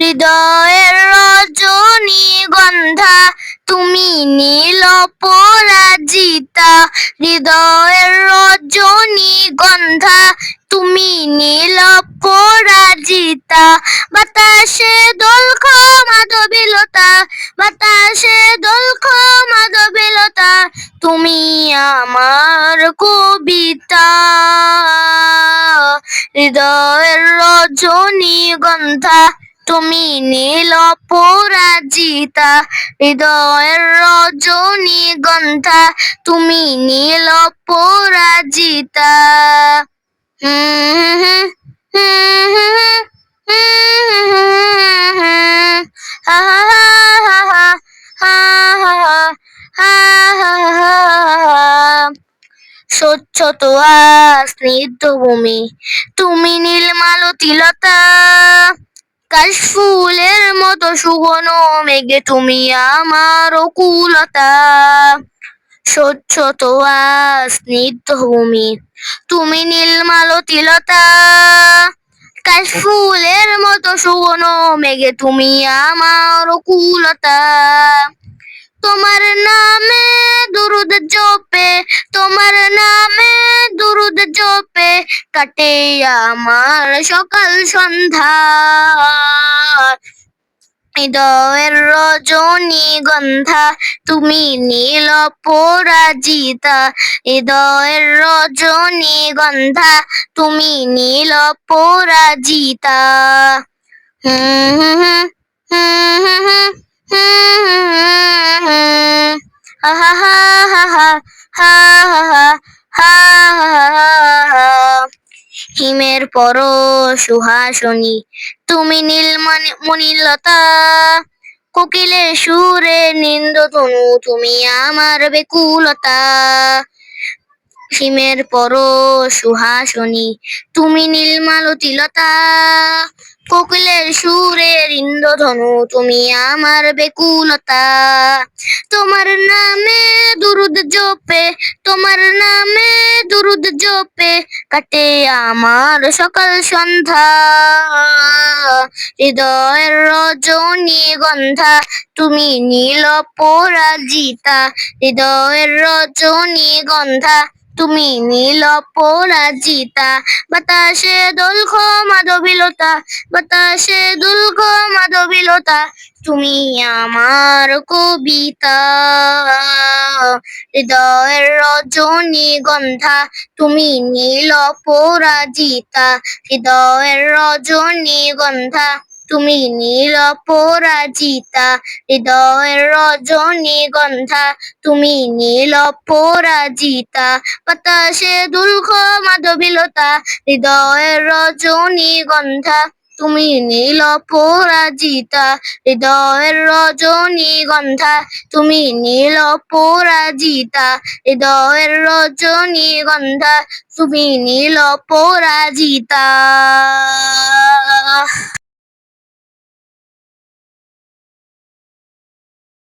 হৃদয়ের রজনী গন্ধা, তুমি নীল পরাজিতা। হৃদয়ের রজনী গন্ধা, তুমি নীল পরাজিতা। বাতাসে দোলখ মাধবিলতা, বাতাসে দোলখ মাধবিলতা, তুমি আমার কবিতা। হৃদয়ের রজনী গন্ধা তুমি নীল পরাজিতা, হৃদয়ের রজনী গন্থা তুমি নীল পরাজিতা। স্বচ্ছ তো স্নিগ্ধ ভূমি। তুমি নীলমালতিলতা কাশফুলের মতো সুগন মেঘে তুমি আমার কুলতা স্বচ্ছ তোয়া স্নিগ্ধ ভূমি, তুমি নীলমালতিলতা কাশফুলের মতো সুগন মেঘে তুমি আমার কুলতা তোমার নামে কাটে আমার সকাল সন্ধ্যা হৃদয়ের রজনী গন্ধা তুমি নীল পরাজিতা হৃদয়ের রজনী গন্ধা তুমি নীল পরাজিতা হুম হুম হুম হুম হিমের পর সুহাসনী। তুমি নীলমণি মণিলতা কোকিলের সুরে নিন্দ তনু, তুমি আমার বেকুলতা। হিমের পর সুহাসনী, তুমি নীলমালতিলতা কোকিলের সুরে ইন্দ্রধনু তুমি আমার বেকুলতা। তোমার নামে জপে, তোমার নামে দুরুদ জোপে, কাটে আমার সকাল সন্ধ্যা। হৃদয়ের রজনী গন্ধা, তুমি নীল পরাজিতা। হৃদয়ের রজনী গন্ধা তুমি নীল পরাজিতা বাতাসে দোলখ মাধবিলতা, বাতাসে দোলখ মাধবিলতা, তুমি আমার কবিতা। হৃদয়ের রজনী গন্ধা, তুমি নীল পরাজিতা হৃদয়ের রজনী গন্ধা। তুমি নীল পরাজিতা হৃদয়ের রজনী গন্ধা। তুমি নীল পরাজিতা বাতাসে দুলখ মাধবিলতা, হৃদয়ের রজনী গন্ধা। তুমি নীল পরাজিতা হৃদয়ের রজনী গন্ধা। তুমি নীল পরাজিতা হৃদয়ের রজনী গন্ধা। তুমি নীল পরাজিতা